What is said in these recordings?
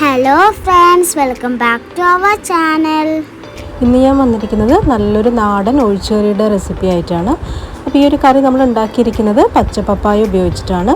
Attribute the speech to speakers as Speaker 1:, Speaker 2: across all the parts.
Speaker 1: Hello friends welcome back to our channel
Speaker 2: ഇന്ന് ഞാൻ വന്നിരിക്കുന്നത് നല്ലൊരു നാടൻ ഒഴിച്ചുകറിയുടെ റെസിപ്പി ആയിട്ടാണ്. അപ്പോൾ ഈ ഒരു കറി നമ്മൾ ഉണ്ടാക്കിയിരിക്കുന്നത് പച്ചപ്പപ്പായ ഉപയോഗിച്ചിട്ടാണ്.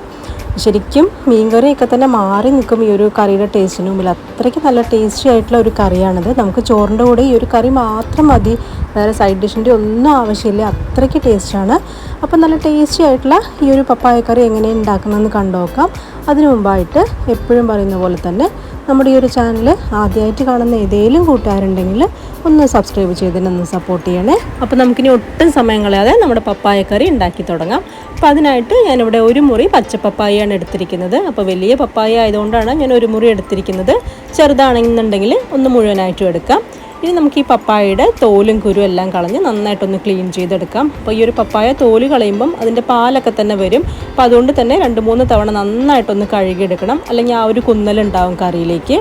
Speaker 2: ശരിക്കും മീൻകറിയൊക്കെ തന്നെ മാറി നിൽക്കും ഈ ഒരു കറിയുടെ ടേസ്റ്റിന് മുമ്പിൽ. അത്രയ്ക്ക് നല്ല ടേസ്റ്റി ആയിട്ടുള്ള ഒരു കറിയാണിത്. നമുക്ക് ചോറിന്റെ കൂടെ ഈ ഒരു കറി മാത്രം മതി. വേറെ സൈഡ് ഡിഷിന്റെ ഒന്നും ആവശ്യമില്ല. അത്രയ്ക്ക് ടേസ്റ്റാണ് അപ്പോൾ നല്ല ടേസ്റ്റി ആയിട്ടുള്ള ഈ ഒരു പപ്പായ കറി എങ്ങനെയാണ് ഉണ്ടാക്കുന്നതെന്ന് കണ്ടു നോക്കാം. അതിനു മുമ്പായിട്ട് എപ്പോഴും പറയുന്ന പോലെ തന്നെ നമ്മുടെ ഈ ഒരു ചാനൽ ആദ്യമായിട്ട് കാണുന്ന ഏതെങ്കിലും കൂട്ടുകാരുണ്ടെങ്കിൽ ഒന്ന് സബ്സ്ക്രൈബ് ചെയ്തിട്ടൊന്ന് സപ്പോർട്ട് ചെയ്യണേ. അപ്പോൾ നമുക്കിനി ഒട്ടും സമയം കളയാതെ നമ്മുടെ കറി ഉണ്ടാക്കി തുടങ്ങാം. അപ്പോൾ അതിനായിട്ട് ഞാനിവിടെ ഒരു മുറി പച്ചപ്പപ്പായയാണ് എടുത്തിരിക്കുന്നത്. അപ്പോൾ വലിയ പപ്പായ ആയതുകൊണ്ടാണ് ഞാൻ ഒരു മുറി എടുത്തിരിക്കുന്നത്. ചെറുതാണെന്നുണ്ടെങ്കിൽ ഒന്ന് മുഴുവനായിട്ടും എടുക്കാം. ഇനി നമുക്ക് ഈ പപ്പായയുടെ തോലും കുരും എല്ലാം കളഞ്ഞ് നന്നായിട്ടൊന്ന് ക്ലീൻ ചെയ്തെടുക്കാം. അപ്പോൾ ഈ ഒരു പപ്പായ തോൽ കളയുമ്പം അതിന്റെ പാലൊക്കെ തന്നെ വരും. അപ്പോൾ അതുകൊണ്ട് തന്നെ രണ്ട് മൂന്ന് തവണ നന്നായിട്ടൊന്ന് കഴുകിയെടുക്കണം. അല്ലെങ്കിൽ ആ ഒരു കുന്നലുണ്ടാവും കറിയിലേക്ക്.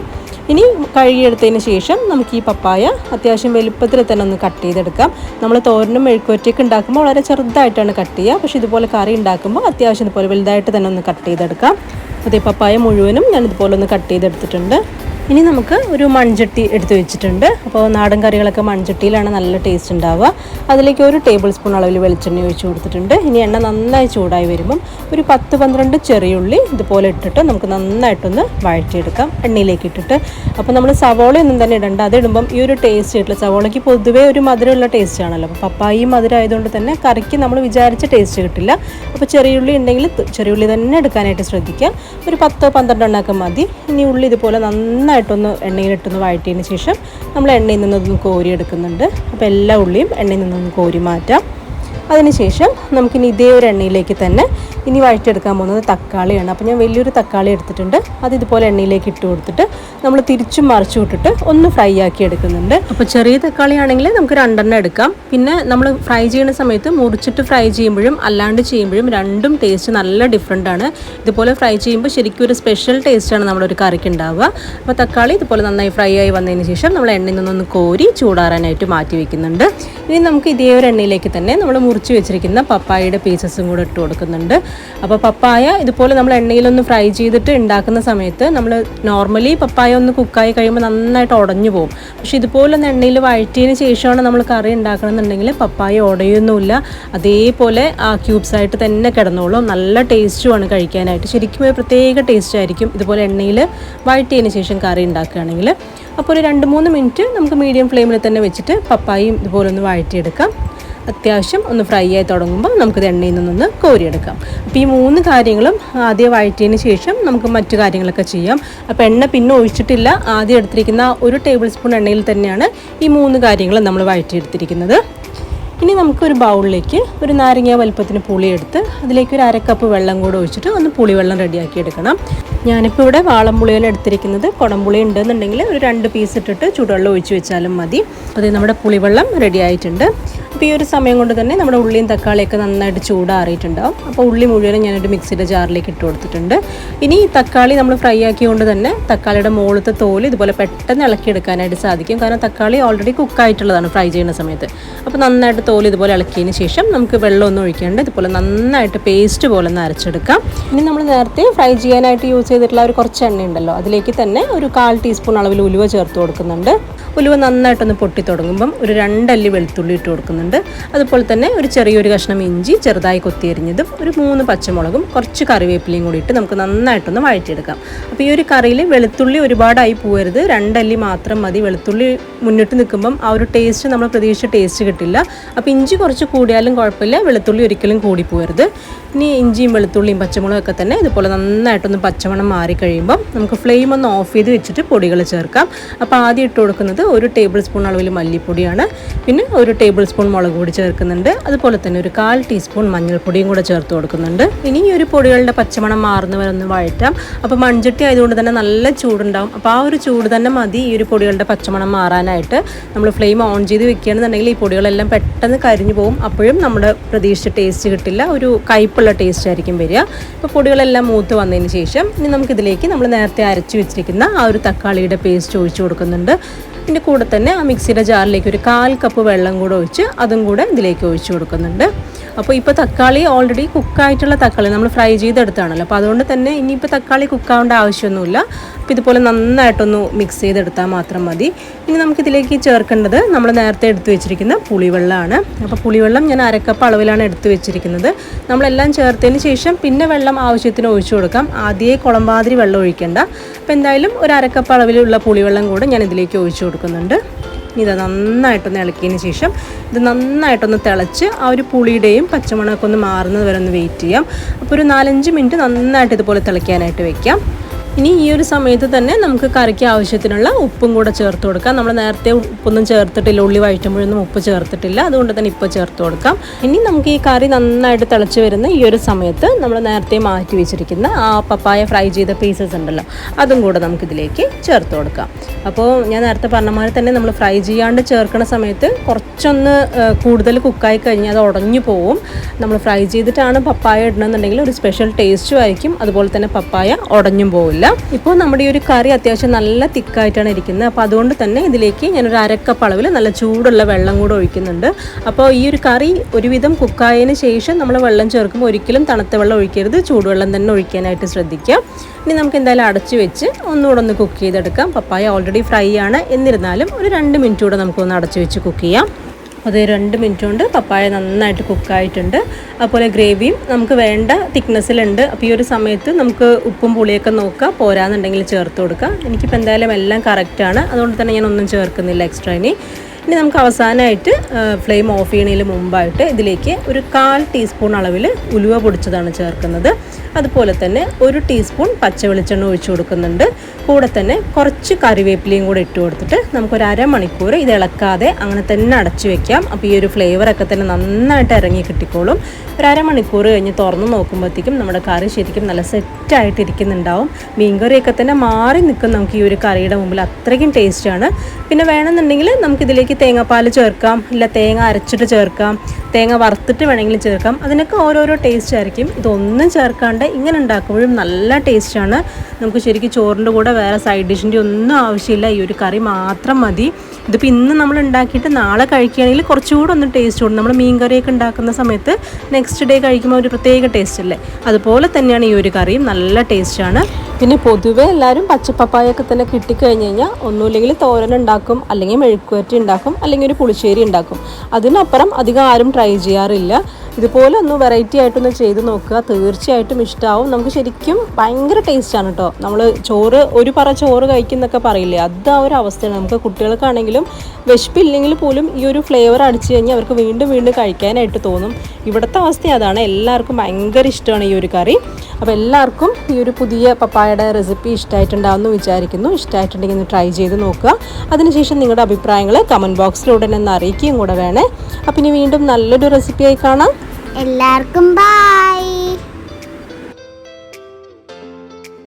Speaker 2: ഇനി കഴുകിയെടുത്തതിന് ശേഷം നമുക്ക് ഈ പപ്പായ അത്യാവശ്യം വലുപ്പത്തിൽ തന്നെ ഒന്ന് കട്ട് ചെയ്തെടുക്കാം. നമ്മൾ തോരനും മെഴുക്കുവറ്റയൊക്കെ ഉണ്ടാക്കുമ്പോൾ വളരെ ചെറുതായിട്ടാണ് കട്ട് ചെയ്യുക. പക്ഷേ ഇതുപോലെ കറി ഉണ്ടാക്കുമ്പോൾ അത്യാവശ്യം ഇതുപോലെ വലുതായിട്ട് തന്നെ ഒന്ന് കട്ട് ചെയ്തെടുക്കാം. അതേ പപ്പായ മുഴുവനും ഞാൻ ഇതുപോലെ ഒന്ന് കട്ട് ചെയ്തെടുത്തിട്ടുണ്ട്. ഇനി നമുക്ക് ഒരു മൺചട്ടി എടുത്ത് വെച്ചിട്ടുണ്ട്. അപ്പോൾ നാടൻ കറികളൊക്കെ മൺചട്ടിയിലാണ് നല്ല ടേസ്റ്റ് ഉണ്ടാവുക. അതിലേക്ക് ഒരു ടേബിൾ സ്പൂൺ അളവിൽ വെളിച്ചെണ്ണ ഒഴിച്ച് കൊടുത്തിട്ടുണ്ട്. ഇനി എണ്ണ നന്നായി ചൂടായി വരുമ്പം ഒരു പത്ത് പന്ത്രണ്ട് ചെറിയുള്ളി ഇതുപോലെ ഇട്ടിട്ട് നമുക്ക് നന്നായിട്ടൊന്ന് വഴറ്റിയെടുക്കാം. എണ്ണയിലേക്ക് ഇട്ടിട്ട്. അപ്പോൾ നമ്മൾ സവോളയൊന്നും തന്നെ ഇടണ്ട. അത് ഇടുമ്പം ഈ ഒരു ടേസ്റ്റ് ആയിട്ടുള്ള സവോളയ്ക്ക് പൊതുവേ ഒരു മധുരമുള്ള ടേസ്റ്റ് ആണല്ലോ. അപ്പോൾ പപ്പായും മധുരം ആയതുകൊണ്ട് തന്നെ കറിക്ക് നമ്മൾ വിചാരിച്ച ടേസ്റ്റ് കിട്ടില്ല. അപ്പോൾ ചെറിയുള്ളി ഉണ്ടെങ്കിൽ ചെറിയുള്ളി തന്നെ എടുക്കാനായിട്ട് ശ്രദ്ധിക്കുക. ഒരു പത്തോ പന്ത്രണ്ടോ എണ്ണമൊക്കെ മതി. ഇനി ഉള്ളി ഇതുപോലെ നന്നായിട്ടൊന്ന് എണ്ണയിലിട്ടൊന്ന് വഴറ്റിയതിന് ശേഷം നമ്മൾ എണ്ണയിൽ നിന്നൊന്ന് കോരി എടുക്കുന്നുണ്ട് അപ്പോൾ എല്ലാ ഉള്ളിയും എണ്ണയിൽ നിന്നൊന്ന് കോരി മാറ്റാം. അതിനുശേഷം നമുക്കിനി ഇതേ ഒരു എണ്ണയിലേക്ക് തന്നെ ഇനി വഴറ്റെടുക്കാൻ പോകുന്നത് തക്കാളിയാണ്. അപ്പോൾ ഞാൻ വലിയൊരു തക്കാളി എടുത്തിട്ടുണ്ട്. അത് ഇതുപോലെ എണ്ണയിലേക്ക് ഇട്ട് കൊടുത്തിട്ട് നമ്മൾ തിരിച്ചും മറിച്ചു വിട്ടിട്ട് ഒന്ന് ഫ്രൈ ആക്കി എടുക്കുന്നുണ്ട്. അപ്പോൾ ചെറിയ തക്കാളി ആണെങ്കിൽ നമുക്ക് രണ്ടെണ്ണം എടുക്കാം. പിന്നെ നമ്മൾ ഫ്രൈ ചെയ്യുന്ന സമയത്ത് മുറിച്ചിട്ട് ഫ്രൈ ചെയ്യുമ്പോഴും അല്ലാണ്ട് ചെയ്യുമ്പോഴും രണ്ടും ടേസ്റ്റ് നല്ല ഡിഫറെന്റ് ആണ്. ഇതുപോലെ ഫ്രൈ ചെയ്യുമ്പോൾ ശരിക്കും ഒരു സ്പെഷ്യൽ ടേസ്റ്റാണ് നമ്മളൊരു കറിക്ക് ഉണ്ടാവുക. അപ്പോൾ തക്കാളി ഇതുപോലെ നന്നായി ഫ്രൈ ആയി വന്നതിന് ശേഷം നമ്മൾ എണ്ണയിൽ നിന്നൊന്ന് കോരി ചൂടാറാനായിട്ട് മാറ്റി വെക്കുന്നുണ്ട്. ഇനി നമുക്ക് ഇതേ ഒരു എണ്ണയിലേക്ക് തന്നെ നമ്മൾ മുറിച്ച് വെച്ചിരിക്കുന്ന പപ്പായയുടെ പീസസും കൂടെ ഇട്ട് കൊടുക്കുന്നുണ്ട്. അപ്പോൾ പപ്പായ ഇതുപോലെ നമ്മൾ എണ്ണയിലൊന്ന് ഫ്രൈ ചെയ്തിട്ട് ഉണ്ടാക്കുന്ന സമയത്ത് നമ്മൾ നോർമലി പപ്പായ ഒന്ന് കുക്കായി കഴിയുമ്പോൾ നന്നായിട്ട് ഉടഞ്ഞു പോകും. പക്ഷെ ഇതുപോലെ ഒന്ന് എണ്ണയിൽ വഴറ്റിയതിന് ശേഷമാണ് നമ്മൾ കറി ഉണ്ടാക്കണമെന്നുണ്ടെങ്കിൽ പപ്പായ ഉടയൊന്നുമില്ല. അതേപോലെ ആ ക്യൂബ്സ് ആയിട്ട് തന്നെ കിടന്നോളും. നല്ല ടേസ്റ്റുമാണ് കഴിക്കാനായിട്ട്. ശരിക്കും ഒരു പ്രത്യേക ടേസ്റ്റ് ആയിരിക്കും ഇതുപോലെ എണ്ണയിൽ വഴറ്റിയതിന് ശേഷം കറി ഉണ്ടാക്കുകയാണെങ്കിൽ. അപ്പോൾ ഒരു രണ്ട് മൂന്ന് മിനിറ്റ് നമുക്ക് മീഡിയം ഫ്ലെയിമിൽ തന്നെ വെച്ചിട്ട് പപ്പായയും ഇതുപോലെ ഒന്ന് വഴറ്റിയെടുക്കാം. അത്യാവശ്യം ഒന്ന് ഫ്രൈ ആയി തുടങ്ങുമ്പോൾ നമുക്കിത് എണ്ണയിൽ നിന്നൊന്ന് കോരിയെടുക്കാം. അപ്പോൾ ഈ മൂന്ന് കാര്യങ്ങളും ആദ്യം വഴറ്റിയതിന് ശേഷം നമുക്ക് മറ്റു കാര്യങ്ങളൊക്കെ ചെയ്യാം. അപ്പോൾ എണ്ണ പിന്നെ ഒഴിച്ചിട്ടില്ല. ആദ്യം എടുത്തിരിക്കുന്ന ഒരു ടേബിൾ സ്പൂൺ എണ്ണയിൽ തന്നെയാണ് ഈ മൂന്ന് കാര്യങ്ങളും നമ്മൾ വഴറ്റിയെടുത്തിരിക്കുന്നത്. ഇനി നമുക്കൊരു ബൗളിലേക്ക് ഒരു നാരങ്ങ വലുപ്പത്തിന് പുളി എടുത്ത് അതിലേക്ക് ഒരു അരക്കപ്പ് വെള്ളം കൂടെ ഒഴിച്ചിട്ട് ഒന്ന് പുളിവെള്ളം റെഡിയാക്കി എടുക്കണം. ഞാനിപ്പോൾ ഇവിടെ വാളംപുളിയാണ് എടുത്തിരിക്കുന്നത് കുടംപുളി ഉണ്ടെന്നുണ്ടെങ്കിൽ ഒരു രണ്ട് പീസ് ഇട്ടിട്ട് ചൂടുവെള്ളം ഒഴിച്ച് വെച്ചാലും മതി. ഇത് നമ്മുടെ പുളിവെള്ളം റെഡി ആയിട്ടുണ്ട്. അപ്പോൾ ഈ ഒരു സമയം കൊണ്ട് തന്നെ നമ്മുടെ ഉള്ളിയും തക്കാളിയൊക്കെ നന്നായിട്ട് ചൂടാറിയിട്ടുണ്ടാവും. അപ്പോൾ ഉള്ളി മുഴുവനും ഞാനൊരു മിക്സിയുടെ ജാറിലേക്ക് ഇട്ട് കൊടുത്തിട്ടുണ്ട്. ഇനി ഈ തക്കാളി നമ്മൾ ഫ്രൈ ആക്കിയതുകൊണ്ട് തന്നെ തക്കാളിയുടെ മുകളിലത്തെ തോൽ ഇതുപോലെ പെട്ടെന്ന് ഇളക്കിയെടുക്കാനായിട്ട് സാധിക്കും. കാരണം തക്കാളി ഓൾറെഡി കുക്കായിട്ടുള്ളതാണ് ഫ്രൈ ചെയ്യുന്ന സമയത്ത്. അപ്പോൾ നന്നായിട്ട് തോൽ ഇതുപോലെ ഇളക്കിയതിന് ശേഷം നമുക്ക് വെള്ളമൊന്നും ഒഴിക്കേണ്ട ഇതുപോലെ നന്നായിട്ട് പേസ്റ്റ് പോലെ ഒന്ന് അരച്ചെടുക്കാം. ഇനി നമ്മൾ നേരത്തെ ഫ്രൈ ചെയ്യാനായിട്ട് യൂസ് ചെയ്തിട്ടുള്ള ഒരു കുറച്ച് എണ്ണ ഉണ്ടല്ലോ അതിലേക്ക് തന്നെ ഒരു കാൽ ടീസ്പൂൺ അളവിൽ ഉലുവ ചേർത്ത് കൊടുക്കുന്നുണ്ട്. ഉലുവ നന്നായിട്ടൊന്ന് പൊട്ടി തുടങ്ങുമ്പം ഒരു രണ്ടല്ലി വെളുത്തുള്ളി ഇട്ട് കൊടുക്കുന്നുണ്ട്. അതുപോലെ തന്നെ ഒരു ചെറിയൊരു കഷ്ണം ഇഞ്ചി ചെറുതായി കൊത്തിയരിഞ്ഞതും ഒരു മൂന്ന് പച്ചമുളകും കുറച്ച് കറിവേപ്പിലയും കൂടി ഇട്ട് നമുക്ക് നന്നായിട്ടൊന്ന് വഴറ്റിയെടുക്കാം. അപ്പോൾ ഈ ഒരു കറിയിൽ വെളുത്തുള്ളി ഒരുപാടായി പോകരുത് രണ്ടല്ലി മാത്രം മതി. വെളുത്തുള്ളി മുന്നിട്ട് നിൽക്കുമ്പം ആ ഒരു ടേസ്റ്റ് നമ്മൾ പ്രതീക്ഷിച്ച ടേസ്റ്റ് കിട്ടില്ല. അപ്പോൾ ഇഞ്ചി കുറച്ച് കൂടിയാലും കുഴപ്പമില്ല വെളുത്തുള്ളി ഒരിക്കലും കൂടി പോകരുത് ഇനി ഇഞ്ചിയും വെളുത്തുള്ളിയും പച്ചമുളകും ഒക്കെ തന്നെ ഇതുപോലെ നന്നായിട്ടൊന്ന് പച്ചമണം മാറി കഴിയുമ്പം നമുക്ക് ഫ്ലെയിം ഒന്ന് ഓഫ് ചെയ്ത് വെച്ചിട്ട് പൊടികൾ ചേർക്കാം. അപ്പോൾ ആദ്യം ഇട്ട് കൊടുക്കുന്നത് ഒരു ടേബിൾ സ്പൂൺ അളവിൽ മല്ലിപ്പൊടിയാണ്. പിന്നെ ഒരു ടേബിൾ സ്പൂൺ മുളക് പൊടി ചേർക്കുന്നുണ്ട്. അതുപോലെ തന്നെ ഒരു കാൽ ടീസ്പൂൺ മഞ്ഞൾപ്പൊടിയും കൂടെ ചേർത്ത് കൊടുക്കുന്നുണ്ട്. ഇനി ഈ ഒരു പൊടികളുടെ പച്ചമണം മാറുന്നവരൊന്ന് വഴറ്റാം. അപ്പോൾ മൺചട്ടി ആയതുകൊണ്ട് തന്നെ നല്ല ചൂടുണ്ടാവും. അപ്പോൾ ആ ഒരു ചൂട് തന്നെ മതി ഈ ഒരു പൊടികളുടെ പച്ചമണം മാറാനായിട്ട്. നമ്മൾ ഫ്ലെയിം ഓൺ ചെയ്ത് വെക്കുകയാണെന്നുണ്ടെങ്കിൽ ഈ പൊടികളെല്ലാം പെട്ടെന്ന് കരിഞ്ഞു പോകും അപ്പോഴും നമ്മുടെ പ്രതീക്ഷിച്ച ടേസ്റ്റ് കിട്ടില്ല. ഒരു കയ്പുള്ള ടേസ്റ്റ് ആയിരിക്കും വരിക. ഇപ്പോൾ പൊടികളെല്ലാം മൂത്ത് വന്നതിന് ശേഷം ഇനി നമുക്കിതിലേക്ക് നമ്മൾ നേരത്തെ അരച്ചു വെച്ചിരിക്കുന്ന ആ ഒരു തക്കാളിയുടെ പേസ്റ്റ് ഒഴിച്ചു കൊടുക്കുന്നുണ്ട്. ഇതിന്റെ കൂടെ തന്നെ ആ മിക്സിയുടെ ജാറിലേക്ക് ഒരു കാൽ കപ്പ് വെള്ളം കൂടെ ഒഴിച്ച് അതും കൂടെ ഇതിലേക്ക് ഒഴിച്ചു കൊടുക്കുന്നുണ്ട്. അപ്പോൾ ഇപ്പോൾ തക്കാളി ഓൾറെഡി കുക്കായിട്ടുള്ള തക്കാളി നമ്മൾ ഫ്രൈ ചെയ്തെടുത്താണല്ലോ. അപ്പോൾ അതുകൊണ്ട് തന്നെ ഇനിയിപ്പോൾ തക്കാളി കുക്കാവേണ്ട ആവശ്യമൊന്നുമില്ല. അപ്പോൾ ഇതുപോലെ നന്നായിട്ടൊന്ന് മിക്സ് ചെയ്തെടുത്താൽ മാത്രം മതി. ഇനി നമുക്കിതിലേക്ക് ചേർക്കേണ്ടത് നമ്മൾ നേരത്തെ എടുത്തു വെച്ചിരിക്കുന്ന പുളിവെള്ളമാണ്. അപ്പോൾ പുളിവെള്ളം ഞാൻ അരക്കപ്പ് അളവിലാണ് എടുത്തു വെച്ചിരിക്കുന്നത്. നമ്മളെല്ലാം ചേർത്തതിന് ശേഷം പിന്നെ വെള്ളം ആവശ്യത്തിന് ഒഴിച്ചു കൊടുക്കാം. ആദ്യമേ കുളമ്പാതിരി വെള്ളം ഒഴിക്കേണ്ട. അപ്പോൾ എന്തായാലും ഒരു അരക്കപ്പ് അളവിലുള്ള പുളിവെള്ളം കൂടെ ഞാൻ ഇതിലേക്ക് ഒഴിച്ചു കൊടുക്കുന്നുണ്ട്. ഇത് നന്നായിട്ടൊന്ന് ഇളക്കിയതിന് ശേഷം ഇത് നന്നായിട്ടൊന്ന് തിളച്ച് ആ ഒരു പുളിയുടെയും പച്ചമുളകൊക്കെ ഒന്ന് മാറുന്നത് വരെ ഒന്ന് വെയിറ്റ് ചെയ്യാം. അപ്പോൾ ഒരു നാലഞ്ച് മിനിറ്റ് നന്നായിട്ട് ഇതുപോലെ തിളയ്ക്കാനായിട്ട് വെക്കാം. ഇനി ഈ ഒരു സമയത്ത് തന്നെ നമുക്ക് കറിക്ക് ആവശ്യത്തിനുള്ള ഉപ്പും കൂടെ ചേർത്ത് കൊടുക്കാം. നമ്മൾ നേരത്തെ ഉപ്പൊന്നും ചേർത്തിട്ടില്ല ഉള്ളി വഴറ്റുമ്പോഴൊന്നും ഉപ്പ് ചേർത്തിട്ടില്ല. അതുകൊണ്ട് തന്നെ ഇപ്പോൾ ചേർത്ത് കൊടുക്കാം. ഇനി നമുക്ക് ഈ കറി നന്നായിട്ട് തിളച്ച് വരുന്ന ഈ ഒരു സമയത്ത് നമ്മൾ നേരത്തെ മാറ്റി വെച്ചിരിക്കുന്ന ആ പപ്പായ ഫ്രൈ ചെയ്ത പീസസ് ഉണ്ടല്ലോ അതും കൂടെ നമുക്കിതിലേക്ക് ചേർത്ത് കൊടുക്കാം. അപ്പോൾ ഞാൻ നേരത്തെ പറഞ്ഞ മാതിരി തന്നെ നമ്മൾ ഫ്രൈ ചെയ്യാണ്ട് ചേർക്കുന്ന സമയത്ത് കുറച്ചൊന്ന് കൂടുതൽ കുക്കായി കഴിഞ്ഞാൽ അത് ഉടഞ്ഞു പോവും. നമ്മൾ ഫ്രൈ ചെയ്തിട്ടാണ് പപ്പായ ഇടണമെന്നുണ്ടെങ്കിൽ ഒരു സ്പെഷ്യൽ ടേസ്റ്റും ആയിരിക്കും. അതുപോലെ തന്നെ പപ്പായ ഉടഞ്ഞും പോവില്ല. ഇപ്പോൾ നമ്മുടെ ഈ ഒരു കറി അത്യാവശ്യം നല്ല തിക്കായിട്ടാണ് ഇരിക്കുന്നത്. അപ്പോൾ അതുകൊണ്ട് തന്നെ ഇതിലേക്ക് ഞാനൊരു അരക്കപ്പ് അളവിൽ നല്ല ചൂടുള്ള വെള്ളം കൂടെ ഒഴിക്കുന്നുണ്ട്. അപ്പോൾ ഈ ഒരു കറി ഒരുവിധം കുക്കായതിന് ശേഷം നമ്മൾ വെള്ളം ചേർക്കുമ്പോൾ ഒരിക്കലും തണുത്ത വെള്ളം ഒഴിക്കരുത്. ചൂടുവെള്ളം തന്നെ ഒഴിക്കാനായിട്ട് ശ്രദ്ധിക്കുക. ഇനി നമുക്ക് എന്തായാലും അടച്ചു വെച്ച് ഒന്നുകൂടെ ഒന്ന് കുക്ക് ചെയ്തെടുക്കാം. പപ്പായ ഓൾറെഡി ഫ്രൈ ആണ്. എന്നിരുന്നാലും ഒരു രണ്ട് മിനിറ്റ് കൂടെ നമുക്കൊന്ന് അടച്ചു വെച്ച് കുക്ക് ചെയ്യാം. അത് രണ്ട് മിനിറ്റ് കൊണ്ട് പപ്പായ നന്നായിട്ട് കുക്കായിട്ടുണ്ട്. അതുപോലെ ഗ്രേവിയും നമുക്ക് വേണ്ട തിക്നെസ്സിലുണ്ട്. അപ്പോൾ ഈ ഒരു സമയത്ത് നമുക്ക് ഉപ്പും പുളിയൊക്കെ നോക്കുക. പോരാന്നുണ്ടെങ്കിൽ ചേർത്ത് കൊടുക്കുക. എനിക്കിപ്പോൾ എന്തായാലും എല്ലാം കറക്റ്റാണ് അതുകൊണ്ട് തന്നെ ഞാൻ ഒന്നും ചേർക്കുന്നില്ല എക്സ്ട്രാ ഇനി. ഇനി നമുക്ക് അവസാനമായിട്ട് ഫ്ലെയിം ഓഫ് ചെയ്യണതിന് മുമ്പായിട്ട് ഇതിലേക്ക് ഒരു കാൽ ടീസ്പൂൺ അളവിൽ ഉലുവ പൊടിച്ചതാണ് ചേർക്കുന്നത്. അതുപോലെ തന്നെ ഒരു ടീസ്പൂൺ പച്ച വെളിച്ചെണ്ണ ഒഴിച്ചു കൊടുക്കുന്നുണ്ട്. കൂടെ തന്നെ കുറച്ച് കറിവേപ്പിലയും കൂടെ ഇട്ട് കൊടുത്തിട്ട് നമുക്കൊരു അരമണിക്കൂർ ഇത് ഇളക്കാതെ അങ്ങനെ തന്നെ അടച്ചു വെക്കാം. അപ്പോൾ ഈ ഒരു ഫ്ലേവറൊക്കെ തന്നെ നന്നായിട്ട് ഇറങ്ങി കിട്ടിക്കോളും. ഒരു അരമണിക്കൂർ കഴിഞ്ഞ് തുറന്ന് നോക്കുമ്പോഴത്തേക്കും നമ്മുടെ കറി ശരിക്കും നല്ല സെറ്റായിട്ട് ഇരിക്കുന്നുണ്ടാവും മീൻകറിയൊക്കെ തന്നെ മാറി നിൽക്കും നമുക്ക് ഈ ഒരു കറിയുടെ മുമ്പിൽ. അത്രയ്ക്കും ടേസ്റ്റാണ് പിന്നെ വേണമെന്നുണ്ടെങ്കിൽ നമുക്കിതിലേക്ക് തേങ്ങാപ്പാൽ ചേർക്കാം ഇല്ല തേങ്ങ അരച്ചിട്ട് ചേർക്കാം തേങ്ങ വറുത്തിട്ട് വേണമെങ്കിൽ ചേർക്കാം. അതിനൊക്കെ ഓരോരോ ടേസ്റ്റ് ആയിരിക്കും. ഇതൊന്നും ചേർക്കാണ്ട് ഇങ്ങനെ ഉണ്ടാക്കുമ്പോഴും നല്ല ടേസ്റ്റാണ് നമുക്ക് ശരിക്കും ചോറിന്റെ കൂടെ വേറെ സൈഡ് ഡിഷിന്റെ ഒന്നും ആവശ്യമില്ല. ഈ ഒരു കറി മാത്രം മതി. ഇതിപ്പോൾ ഇന്ന് നമ്മൾ ഉണ്ടാക്കിയിട്ട് നാളെ കഴിക്കുകയാണെങ്കിൽ കുറച്ചുകൂടെ ഒന്ന് ടേസ്റ്റ് കൂടും. നമ്മൾ മീൻ കറിയൊക്കെ ഉണ്ടാക്കുന്ന സമയത്ത് നെക്സ്റ്റ് ഡേ കഴിക്കുമ്പോൾ ഒരു പ്രത്യേക ടേസ്റ്റ് അല്ലേ? അതുപോലെ തന്നെയാണ് ഈ ഒരു കറിയും. നല്ല ടേസ്റ്റാണ് പിന്നെ പൊതുവേ എല്ലാവരും പച്ചപ്പപ്പായൊക്കെ തന്നെ കിട്ടിക്കഴിഞ്ഞ് കഴിഞ്ഞാൽ ഒന്നുമില്ലെങ്കിൽ തോരൻ ഉണ്ടാക്കും അല്ലെങ്കിൽ മെഴുക്കുവരട്ടി ഉണ്ടാക്കും അല്ലെങ്കിൽ ഒരു പുളിശ്ശേരി ഉണ്ടാക്കും. അതിനപ്പുറം അധികം ആരും ട്രൈ ചെയ്യാറില്ല. ഇതുപോലെ ഒന്ന് വെറൈറ്റി ആയിട്ടൊന്ന് ചെയ്ത് നോക്കുക. തീർച്ചയായിട്ടും ഇഷ്ടമാവും നമുക്ക് ശരിക്കും ഭയങ്കര ടേസ്റ്റാണ് കേട്ടോ നമ്മൾ ചോറ് ഒരു പറ ചോറ് കഴിക്കുന്നൊക്കെ പറയില്ലേ? അത് ആ ഒരു അവസ്ഥയാണ്. നമുക്ക് കുട്ടികൾക്കാണെങ്കിലും വിശപ്പില്ലെങ്കിൽ പോലും ഈ ഒരു ഫ്ലേവർ അടിച്ചു കഴിഞ്ഞാൽ അവർക്ക് വീണ്ടും വീണ്ടും കഴിക്കാനായിട്ട് തോന്നും. ഇവിടുത്തെ അവസ്ഥ അതാണ്. എല്ലാവർക്കും ഭയങ്കര ഇഷ്ടമാണ് ഈ ഒരു കറി. അപ്പോൾ എല്ലാവർക്കും ഈ ഒരു പുതിയ പപ്പായയുടെ റെസിപ്പി ഇഷ്ടമായിട്ടുണ്ടാവുമെന്ന് വിചാരിക്കുന്നു. ഇഷ്ടമായിട്ടുണ്ടെങ്കിൽ ഒന്ന് ട്രൈ ചെയ്ത് നോക്കുക. അതിനുശേഷം നിങ്ങളുടെ അഭിപ്രായങ്ങൾ കമന്റ് ബോക്സിലൂടെ ഒന്ന് അറിയിക്കുകയും കൂടെ വേണേ. അപ്പം ഇനി വീണ്ടും നല്ലൊരു റെസിപ്പിയായി കാണാം.
Speaker 1: എല്ലാവർക്കും ബൈ